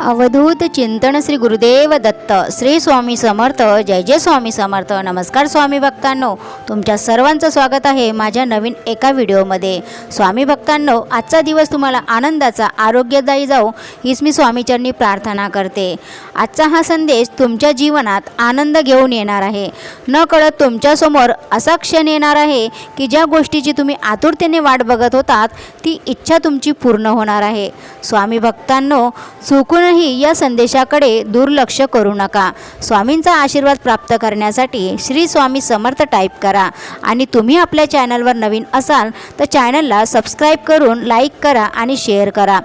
अवधूत चिंतन श्री गुरुदेव दत्त. श्री स्वामी समर्थ. जय जय स्वामी समर्थ. नमस्कार स्वामी भक्तांनो. तुमच्या सर्वांचं स्वागत आहे माझ्या नवीन एका व्हिडिओमध्ये. स्वामी भक्तांनो आजचा दिवस तुम्हाला आनंदाचा आरोग्यदायी जाऊ हीच मी स्वामीचरणी प्रार्थना करते. आजचा हा संदेश तुमच्या जीवनात आनंद घेऊन येणार आहे. न कळत तुमच्यासमोर असा क्षण येणार आहे की ज्या गोष्टीची तुम्ही आतुरतेने वाट बघत होतात ती इच्छा तुमची पूर्ण होणार आहे. स्वामी भक्तांनो चुकून चुकूनही या संदेशाकडे दुर्लक्ष करू नका. स्वामींचा आशीर्वाद प्राप्त करण्यासाठी श्री स्वामी समर्थ टाईप करा. आणि तुम्ही आपल्या चॅनलवर नवीन असाल तर चॅनलला सबस्क्राईब करून लाईक करा आणि शेअर करा.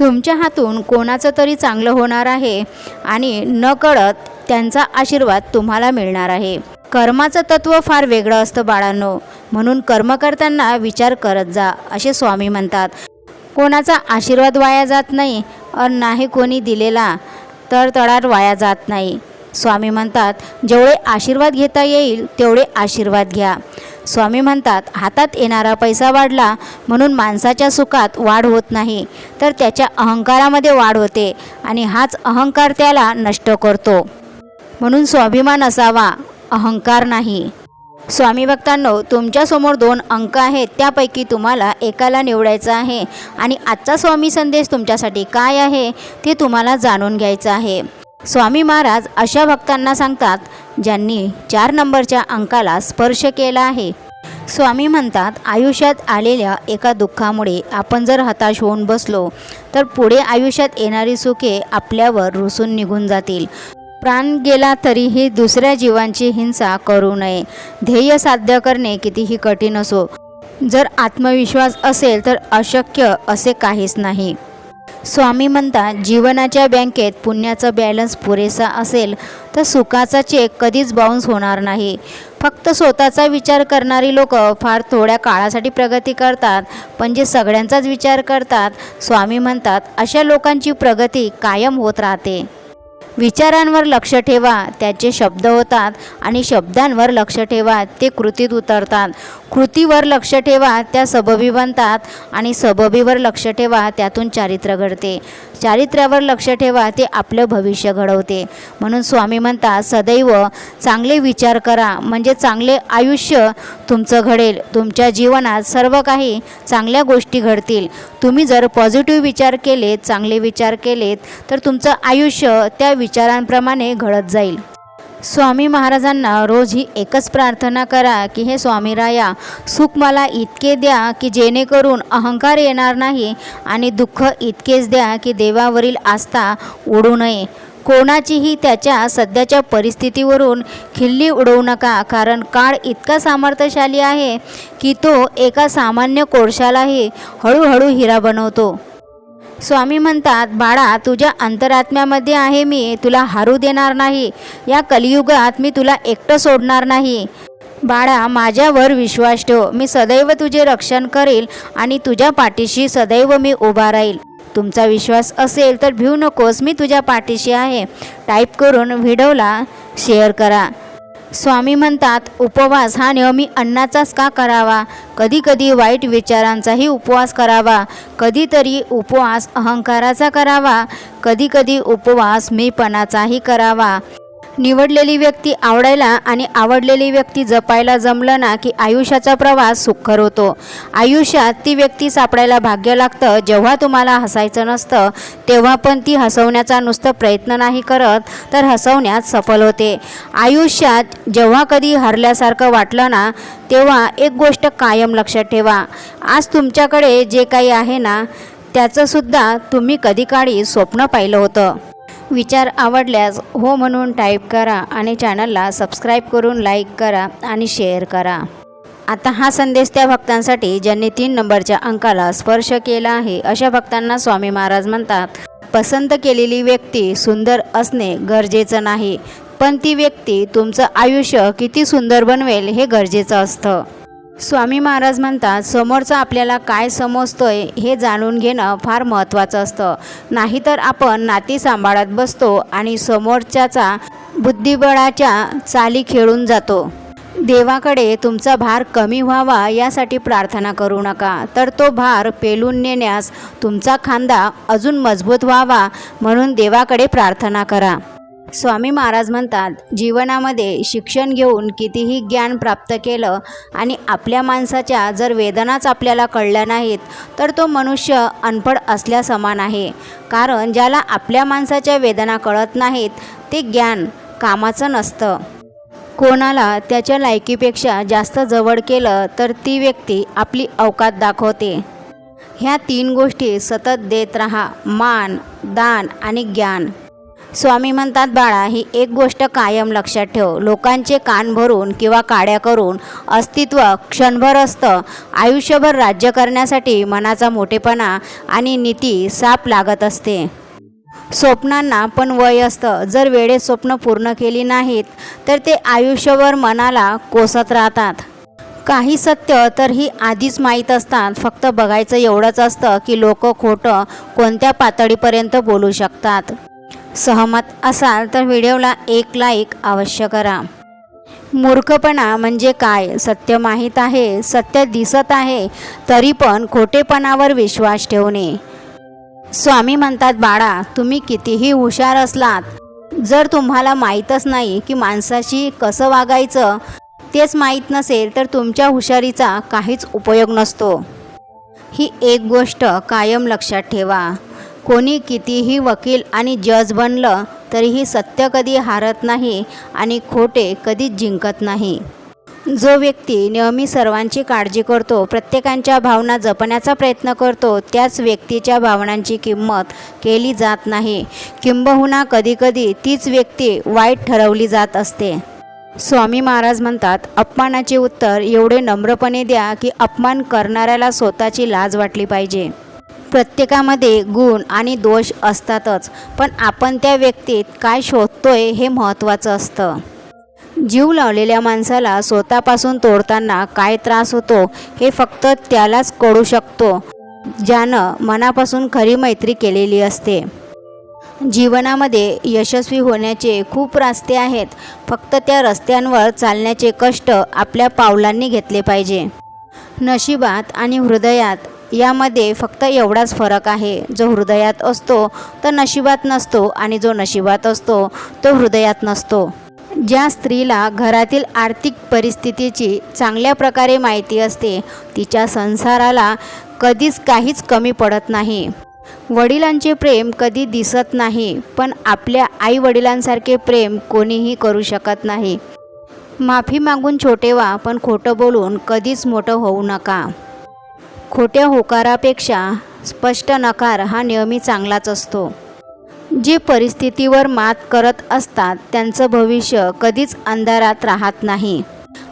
तुमच्या हातून कोणाचं तरी चांगलं होणार आहे आणि न कळत त्यांचा आशीर्वाद तुम्हाला मिळणार आहे. कर्माचं तत्त्व फार वेगळं असतं बाळांनो. म्हणून कर्म करताना विचार करत जा असे स्वामी म्हणतात. कोणाचा आशीर्वाद वाया जात नाही अन नाही कोणी दिलेला तर तळार वाया जात नाही. स्वामी म्हणतात जेवढे आशीर्वाद घेता येईल तेवढे आशीर्वाद घ्या. स्वामी म्हणतात हातात येणारा पैसा वाढला म्हणून माणसाच्या सुखात वाढ होत नाही तर त्याच्या अहंकारामध्ये वाढ होते आणि हाच अहंकार त्याला नष्ट करतो. म्हणून स्वाभिमान असावा अहंकार नाही. स्वामी भक्तांनो तुमच्यासमोर दोन अंक आहेत. त्यापैकी तुम्हाला एकाला निवडायचं आहे. आणि आजचा स्वामी संदेश तुमच्यासाठी काय आहे ते तुम्हाला जाणून घ्यायचं आहे. स्वामी महाराज अशा भक्तांना सांगतात ज्यांनी चार नंबरच्या अंकाला स्पर्श केला आहे. स्वामी म्हणतात आयुष्यात आलेल्या एका दुःखामुळे आपण जर हताश होऊन बसलो तर पुढे आयुष्यात येणारी सुखे आपल्यावर रुसून निघून जातील. प्राण गेला तरीही दुसऱ्या जीवांची हिंसा करू नये. ध्येय साध्य करणे कितीही कठीण असो. जर आत्मविश्वास असेल तर अशक्य असे काहीच नाही. स्वामी म्हणतात जीवनाच्या बँकेत पुण्याचा बॅलन्स पुरेसा असेल तर सुखाचा चेक कधीच बाउन्स होणार नाही. फक्त स्वतःचा विचार करणारी लोक फार थोड्या काळासाठी प्रगती करतात पण जे सगळ्यांचाच विचार करतात स्वामी म्हणतात अशा लोकांची प्रगती कायम होत राहते. विचारांवर लक्ष ठेवा त्याचे शब्द होतात आणि शब्दांवर लक्ष ठेवा ते कृतीत उतरतात. कृतीवर लक्ष ठेवा त्या सबबी बनतात आणि सबबीवर लक्ष ठेवा त्यातून चारित्र्य घडते. चारित्र्यावर लक्ष ठेवा ते आपलं भविष्य घडवते. म्हणून स्वामी म्हणतात सदैव चांगले विचार करा म्हणजे चांगले आयुष्य तुमचं घडेल. तुमच्या जीवनात सर्व काही चांगल्या गोष्टी घडतील. तुम्ही जर पॉझिटिव्ह विचार केलेत चांगले विचार केलेत तर तुमचं आयुष्य त्या विचारांप्रमाणे घडत जाईल. स्वामी महाराजांना रोज ही एकच प्रार्थना करा की हे स्वामीराया सुख मला इतके द्या की जेणेकरून अहंकार येणार नाही आणि दुःख इतकेच द्या की देवावरील आस्था उडू नये. कोणाचीही त्याच्या सध्याच्या परिस्थितीवरून खिल्ली उडवू नका कारण काळ इतका सामर्थ्यशाली आहे की तो एका सामान्य कोळशालाही हळूहळू हिरा बनवतो. स्वामी म्हणतात बाळा तुझ्या अंतरात्म्यामध्ये आहे मी तुला हारू देणार नाही. या कलियुगात मी तुला एकटं सोडणार नाही. बाळा माझ्यावर विश्वास ठेव. मी सदैव तुझे रक्षण करेल आणि तुझ्या पाठीशी सदैव मी उभा राहील. तुमचा विश्वास असेल तर भिऊ नकोस. मी तुझ्या पाठीशी आहे. टाईप करून व्हिडिओला शेअर करा. स्वामी म्हणतात उपवास हा नेहमी अन्नाचाच का करावा? कधीकधी वाईट विचारांचाही उपवास करावा. कधीतरी उपवास अहंकाराचा करावा. कधीकधी उपवास मीपणाचाही करावा. निवडलेली व्यक्ती आवडायला आणि आवडलेली व्यक्ती जपायला जमलं ना की आयुष्याचा प्रवास सुखकर होतो. आयुष्यात ती व्यक्ती सापडायला भाग्य लागतं जेव्हा तुम्हाला हसायचं नसतं तेव्हा पण ती हसवण्याचा नुसतं प्रयत्न नाही करत तर हसवण्यात सफल होते. आयुष्यात जेव्हा कधी हरल्यासारखं वाटलं ना तेव्हा एक गोष्ट कायम लक्षात ठेवा. आज तुमच्याकडे जे काही आहे ना त्याचंसुद्धा तुम्ही कधी काळी स्वप्न पाहिलं होतं. विचार आवडल्यास हो म्हणून टाईप करा आणि चॅनलला सबस्क्राईब करून लाईक करा आणि शेअर करा. आता हा संदेश त्या भक्तांसाठी ज्यांनी तीन नंबरच्या अंकाला स्पर्श केला आहे अशा भक्तांना स्वामी महाराज म्हणतात पसंत केलेली व्यक्ती सुंदर असणे गरजेचं नाही पण ती व्यक्ती तुमचं आयुष्य किती सुंदर बनवेल हे गरजेचं असतं. स्वामी महाराज म्हणतात समोरचं आपल्याला काय समजतोय हे जाणून घेणं फार महत्त्वाचं असतं. नाहीतर आपण नाती सांभाळत बसतो आणि समोरच्याचा बुद्धिबळाच्या चाली खेळून जातो. देवाकडे तुमचा भार कमी व्हावा यासाठी प्रार्थना करू नका. तर तो भार पेलून नेण्यास तुमचा खांदा अजून मजबूत व्हावा म्हणून देवाकडे प्रार्थना करा. स्वामी महाराज म्हणतात जीवनामध्ये शिक्षण घेऊन कितीही ज्ञान प्राप्त केलं आणि आपल्या माणसाच्या जर वेदनाच आपल्याला कळल्या नाहीत तर तो मनुष्य अनपढ असल्या समान आहे. कारण ज्याला आपल्या माणसाच्या वेदना कळत नाहीत ते ज्ञान कामाचं नसतं. कोणाला त्याच्या लायकीपेक्षा जास्त जवळ केलं तर ती व्यक्ती आपली अवकात दाखवते. ह्या तीन गोष्टी सतत देत राहा. मान दान आणि ज्ञान. स्वामी म्हणतात बाळा ही एक गोष्ट कायम लक्षात ठेव. लोकांचे कान भरून किंवा काड्या करून अस्तित्व क्षणभर असतं. आयुष्यभर राज्य करण्यासाठी मनाचा मोठेपणा आणि नीती साप लागत असते. स्वप्नांना पण वय असतं. जर वेळेत स्वप्न पूर्ण केली नाहीत तर ते आयुष्यभर मनाला कोसत राहतात. काही सत्य तर ही आधीच माहीत असतात. फक्त बघायचं एवढंच असतं की लोक खोटं कोणत्या पातळीपर्यंत बोलू शकतात. सहमत असाल तर व्हिडिओला एक लाईक अवश्य करा. मूर्खपणा म्हणजे काय? सत्य माहीत आहे सत्य दिसत आहे तरी पण खोटेपणावर विश्वास ठेवणे. स्वामी म्हणतात बाळा तुम्ही कितीही हुशार असलात जर तुम्हाला माहीतच नाही की माणसाशी कसं वागायचं तेच माहीत नसेल तर तुमच्या हुशारीचा काहीच उपयोग नसतो. ही एक गोष्ट कायम लक्षात ठेवा. कोणी कितीही वकील आणि जज बनलं तरीही सत्य कधी हारत नाही आणि खोटे कधीच जिंकत नाही. जो व्यक्ती नेहमी सर्वांची काळजी करतो प्रत्येकांच्या भावना जपण्याचा प्रयत्न करतो त्याच व्यक्तीच्या भावनांची किंमत केली जात नाही. किंबहुना कधीकधी तीच व्यक्ती वाईट ठरवली जात असते. स्वामी महाराज म्हणतात अपमानाचे उत्तर एवढे नम्रपणे द्या की अपमान करणाऱ्याला स्वतःची लाज वाटली पाहिजे. प्रत्येकामध्ये गुण आणि दोष असतातच पण आपण त्या व्यक्तीत काय शोधतोय हे महत्त्वाचं असतं. जीव लावलेल्या माणसाला स्वतःपासून तोडताना काय त्रास होतो हे फक्त त्यालाच कळू शकतो ज्यानं मनापासून खरी मैत्री केलेली असते. जीवनामध्ये यशस्वी होण्याचे खूप रस्ते आहेत फक्त त्या रस्त्यांवर चालण्याचे कष्ट आपल्या पावलांनी घेतले पाहिजे. नशिबात आणि हृदयात यामध्ये फक्त एवढाच फरक आहे जो हृदयात असतो तो नशिबात नसतो आणि जो नशिबात असतो तो हृदयात नसतो. ज्या स्त्रीला घरातील आर्थिक परिस्थितीची चांगल्या प्रकारे माहिती असते तिच्या संसाराला कधीच काहीच कमी पडत नाही. वडिलांचे प्रेम कधी दिसत नाही पण आपल्या आई वडिलांसारखे प्रेम कोणीही करू शकत नाही. माफी मागून छोटे व्हा पण खोटं बोलून कधीच मोठं होऊ नका. खोट्या होकारापेक्षा स्पष्ट नकार हा नेहमी चांगलाच असतो. जे परिस्थितीवर मात करत असतात त्यांचं भविष्य कधीच अंधारात राहत नाही.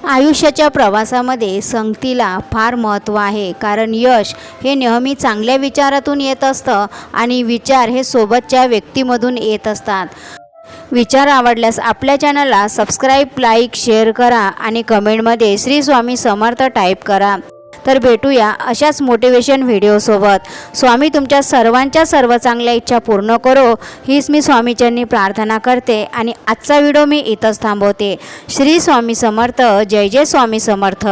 आयुष्याच्या प्रवासामध्ये संगतीला फार महत्त्व आहे कारण यश हे नेहमी चांगल्या विचारातून येत असतं आणि विचार हे सोबतच्या व्यक्तीमधून येत असतात. विचार आवडल्यास आपल्या चॅनलला सबस्क्राईब लाईक शेअर करा आणि कमेंटमध्ये श्री स्वामी समर्थ टाईप करा. तर भेटूया अशाच मोटिवेशन व्हिडिओसोबत स्वामी तुमच्या सर्वांच्या सर्व चांगल्या इच्छा पूर्ण करो. हीच मी स्वामीच्यांनी प्रार्थना करते आणि आजचा व्हिडिओ मी इथंच थांबवते. श्री स्वामी समर्थ. जय जय स्वामी समर्थ.